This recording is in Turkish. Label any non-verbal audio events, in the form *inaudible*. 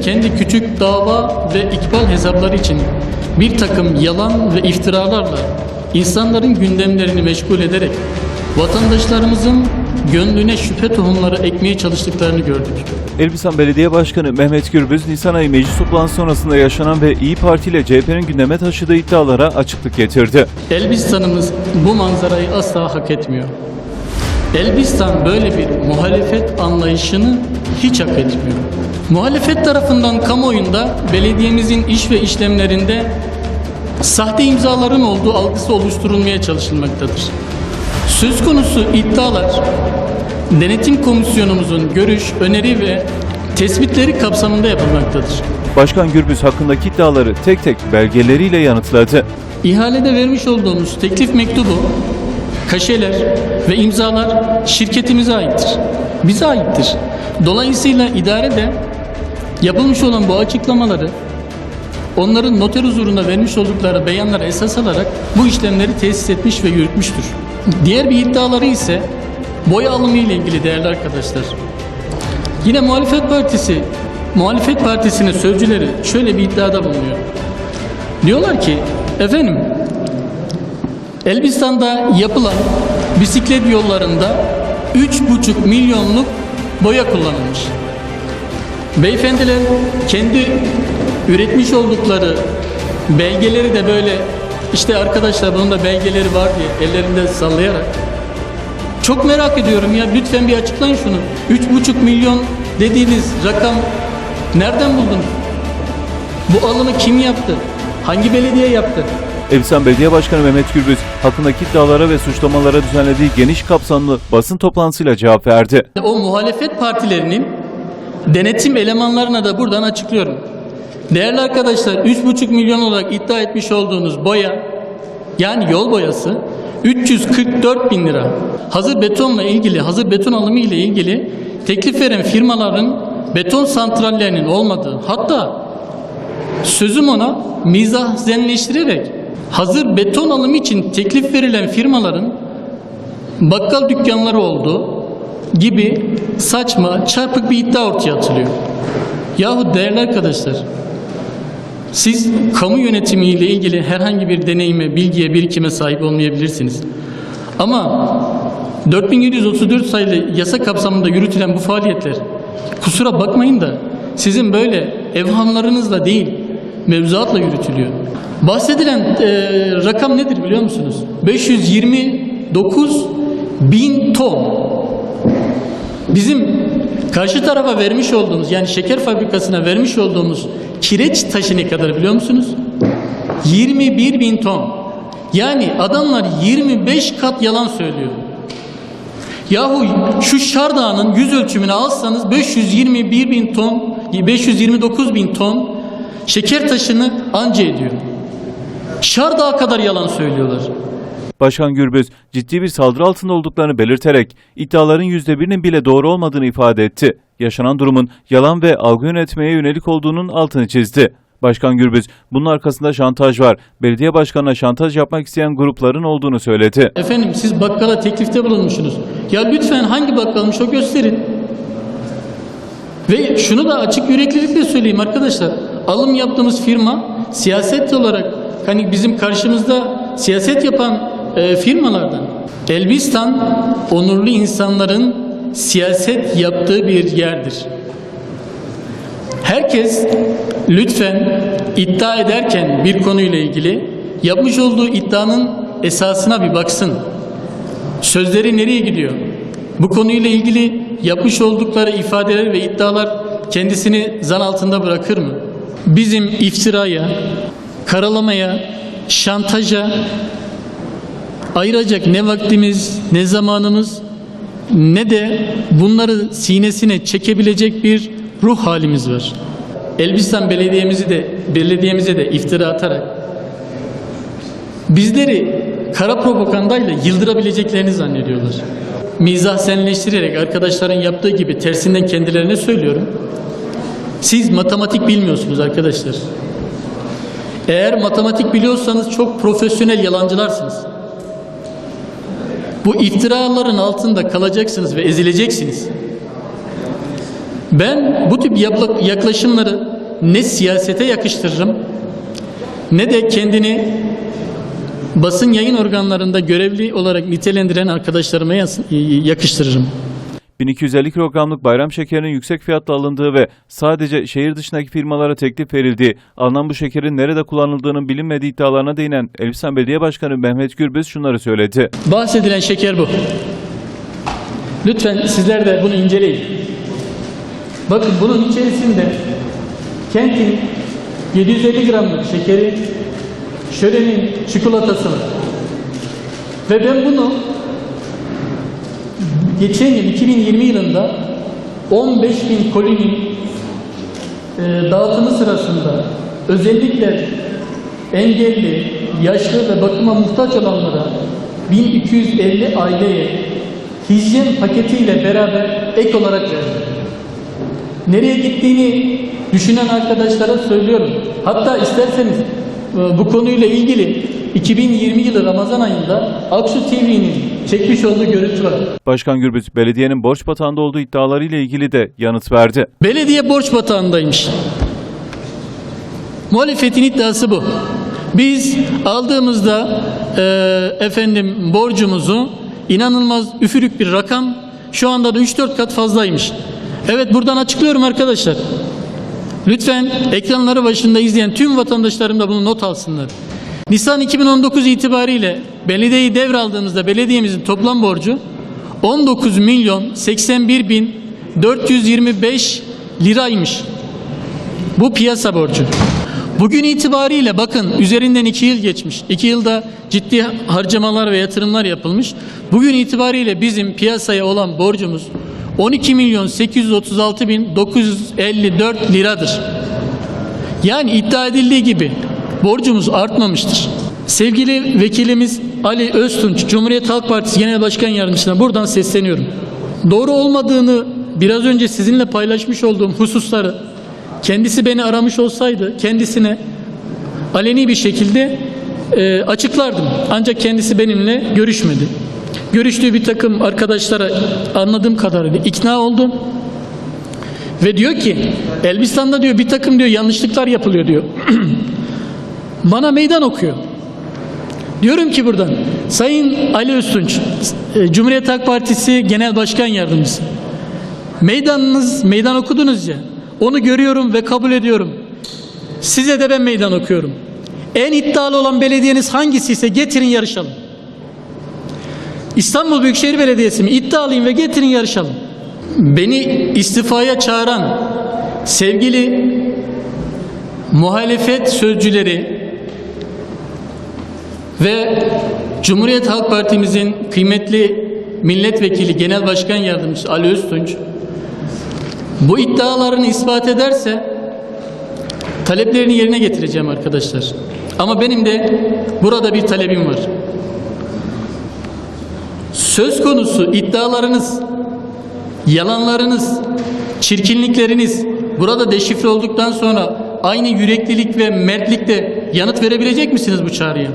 kendi küçük dava ve ikbal hesapları için bir takım yalan ve iftiralarla insanların gündemlerini meşgul ederek vatandaşlarımızın gönlüne şüphe tohumları ekmeye çalıştıklarını gördük. Elbistan Belediye Başkanı Mehmet Gürbüz, Nisan ayı meclis toplantısı sonrasında yaşanan ve İyi Parti ile CHP'nin gündeme taşıdığı iddialara açıklık getirdi. Elbistan'ımız bu manzarayı asla hak etmiyor. Elbistan böyle bir muhalefet anlayışını hiç hak etmiyor. Muhalefet tarafından kamuoyunda belediyemizin iş ve işlemlerinde sahte imzaların olduğu algısı oluşturulmaya çalışılmaktadır. Söz konusu iddialar denetim komisyonumuzun görüş, öneri ve tespitleri kapsamında yapılmaktadır. Başkan Gürbüz hakkındaki iddiaları tek tek belgeleriyle yanıtladı. İhalede vermiş olduğumuz teklif mektubu, kaşeler ve imzalar şirketimize aittir. Bize aittir. Dolayısıyla idare de yapılmış olan bu açıklamaları onların noter huzurunda vermiş oldukları beyanlara esas alarak bu işlemleri tesis etmiş ve yürütmüştür. Diğer bir iddiaları ise boya alımı ile ilgili değerli arkadaşlar. Yine muhalefet partisi, muhalefet partisinin sözcüleri şöyle bir iddiada bulunuyor. Diyorlar ki efendim Elbistan'da yapılan bisiklet yollarında 3,5 milyonluk boya kullanılmış. Beyefendiler kendi üretmiş oldukları belgeleri de böyle işte arkadaşlar bunun da belgeleri var diye ellerinde sallayarak çok merak ediyorum ya lütfen bir açıklayın şunu. 3,5 milyon dediğiniz rakam nereden buldunuz? Bu alımı kim yaptı? Hangi belediye yaptı? Elbistan Belediye Başkanı Mehmet Gürbüz hakkındaki iddialara ve suçlamalara düzenlediği geniş kapsamlı basın toplantısıyla cevap verdi. O muhalefet partilerinin denetim elemanlarına da buradan açıklıyorum. Değerli arkadaşlar 3,5 milyon olarak iddia etmiş olduğunuz boya yani yol boyası 344 bin lira. Hazır betonla ilgili, hazır beton alımı ile ilgili teklif veren firmaların beton santrallerinin olmadığı hatta sözüm ona mizah zenleştirerek hazır beton alımı için teklif verilen firmaların bakkal dükkanları olduğu gibi saçma, çarpık bir iddia ortaya atılıyor. Yahu değerli arkadaşlar, siz kamu yönetimiyle ilgili herhangi bir deneyime, bilgiye, birikime sahip olmayabilirsiniz. Ama 4734 sayılı yasa kapsamında yürütülen bu faaliyetler kusura bakmayın da sizin böyle evhamlarınızla değil mevzuatla yürütülüyor. Bahsedilen e, rakam nedir biliyor musunuz? 529 bin ton. Bizim karşı tarafa vermiş olduğumuz yani şeker fabrikasına vermiş olduğumuz kireç taşı ne kadar biliyor musunuz? 21 bin ton. Yani adamlar 25 kat yalan söylüyor. Yahu şu Şardağ'ın yüz ölçümünü alsanız 521 bin ton, 529 bin ton şeker taşını anca ediyor. Şardağ kadar yalan söylüyorlar. Başkan Gürbüz ciddi bir saldırı altında olduklarını belirterek iddiaların %1'inin bile doğru olmadığını ifade etti. Yaşanan durumun yalan ve algı yönetmeye yönelik olduğunun altını çizdi. Başkan Gürbüz bunun arkasında şantaj var. Belediye başkanına şantaj yapmak isteyen grupların olduğunu söyledi. Efendim siz bakkala teklifte bulunmuşsunuz. Ya lütfen hangi bakkalmış o gösterin. Ve şunu da açık yüreklilikle söyleyeyim arkadaşlar. Alım yaptığımız firma siyaset olarak hani bizim karşımızda siyaset yapan e, firmalardan. Elbistan onurlu insanların siyaset yaptığı bir yerdir. Herkes lütfen iddia ederken bir konuyla ilgili yapmış olduğu iddianın esasına bir baksın. Sözleri nereye gidiyor? Bu konuyla ilgili yapmış oldukları ifadeler ve iddialar kendisini zan altında bırakır mı? Bizim iftiraya, karalamaya, şantaja ayıracak ne vaktimiz, ne zamanımız, ne de bunları sinesine çekebilecek bir ruh halimiz var. Elbistan belediyemizi de belediyemize de iftira atarak bizleri kara propagandayla yıldırabileceklerini zannediyorlar. Mizah senleştirerek arkadaşların yaptığı gibi tersinden kendilerine söylüyorum. Siz matematik bilmiyorsunuz arkadaşlar. Eğer matematik biliyorsanız çok profesyonel yalancılarsınız. Bu iftiraların altında kalacaksınız ve ezileceksiniz. Ben bu tip yaklaşımları ne siyasete yakıştırırım ne de kendini basın yayın organlarında görevli olarak nitelendiren arkadaşlarıma yakıştırırım. 1250 kilogramlık bayram şekerinin yüksek fiyatla alındığı ve sadece şehir dışındaki firmalara teklif verildiği, alınan bu şekerin nerede kullanıldığının bilinmediği iddialarına değinen Elbistan Belediye Başkanı Mehmet Gürbüz şunları söyledi. Bahsedilen şeker bu. Lütfen sizler de bunu inceleyin. Bakın bunun içerisinde kentin 750 gramlık şekeri, şölenin çikolatası var. Ve ben bunu geçen yıl 2020 yılında 15 bin kolinin e, dağıtımı sırasında özellikle engelli, yaşlı ve bakıma muhtaç olanlara 1250 aileye hijyen paketiyle beraber ek olarak verdi. Nereye gittiğini düşünen arkadaşlara söylüyorum. Hatta isterseniz e, bu konuyla ilgili 2020 yılı Ramazan ayında Aksu TV'nin çekmiş olduğu görüntü var. Başkan Gürbüz, belediyenin borç batağında olduğu iddialarıyla ilgili de yanıt verdi. Belediye borç batağındaymış. Muhalefetin iddiası bu. Biz aldığımızda e, efendim borcumuzu inanılmaz üfürük bir rakam şu anda da 3-4 kat fazlaymış. Evet buradan açıklıyorum arkadaşlar. Lütfen ekranları başında izleyen tüm vatandaşlarım da bunu not alsınlar. Nisan 2019 itibariyle belediyeyi devraldığımızda belediyemizin toplam borcu 19 milyon 81 bin 425 liraymış. Bu piyasa borcu. Bugün itibariyle bakın üzerinden 2 yıl geçmiş. 2 yılda ciddi harcamalar ve yatırımlar yapılmış. Bugün itibariyle bizim piyasaya olan borcumuz 12 milyon 836 bin 954 liradır. Yani iddia edildiği gibi borcumuz artmamıştır. Sevgili vekilimiz Ali Öztunç, Cumhuriyet Halk Partisi Genel Başkan Yardımcısına buradan sesleniyorum. Doğru olmadığını biraz önce sizinle paylaşmış olduğum hususları kendisi beni aramış olsaydı kendisine aleni bir şekilde e, açıklardım. Ancak kendisi benimle görüşmedi. Görüştüğü bir takım arkadaşlara anladığım kadarıyla ikna oldum. Ve diyor ki Elbistan'da diyor bir takım diyor yanlışlıklar yapılıyor diyor. *clears throat* Bana meydan okuyor. Diyorum ki buradan Sayın Ali Öztunç e, Cumhuriyet Halk Partisi Genel Başkan Yardımcısı meydanınız meydan okudunuz ya onu görüyorum ve kabul ediyorum. Size de ben meydan okuyorum. En iddialı olan belediyeniz hangisi ise getirin yarışalım. İstanbul Büyükşehir Belediyesi mi? İddialıyım ve getirin yarışalım. Beni istifaya çağıran sevgili muhalefet sözcüleri ve Cumhuriyet Halk Partimizin kıymetli milletvekili genel başkan yardımcısı Ali Öztunç bu iddialarını ispat ederse taleplerini yerine getireceğim arkadaşlar. Ama benim de burada bir talebim var. Söz konusu iddialarınız, yalanlarınız, çirkinlikleriniz burada deşifre olduktan sonra aynı yüreklilik ve mertlikle yanıt verebilecek misiniz bu çağrıya?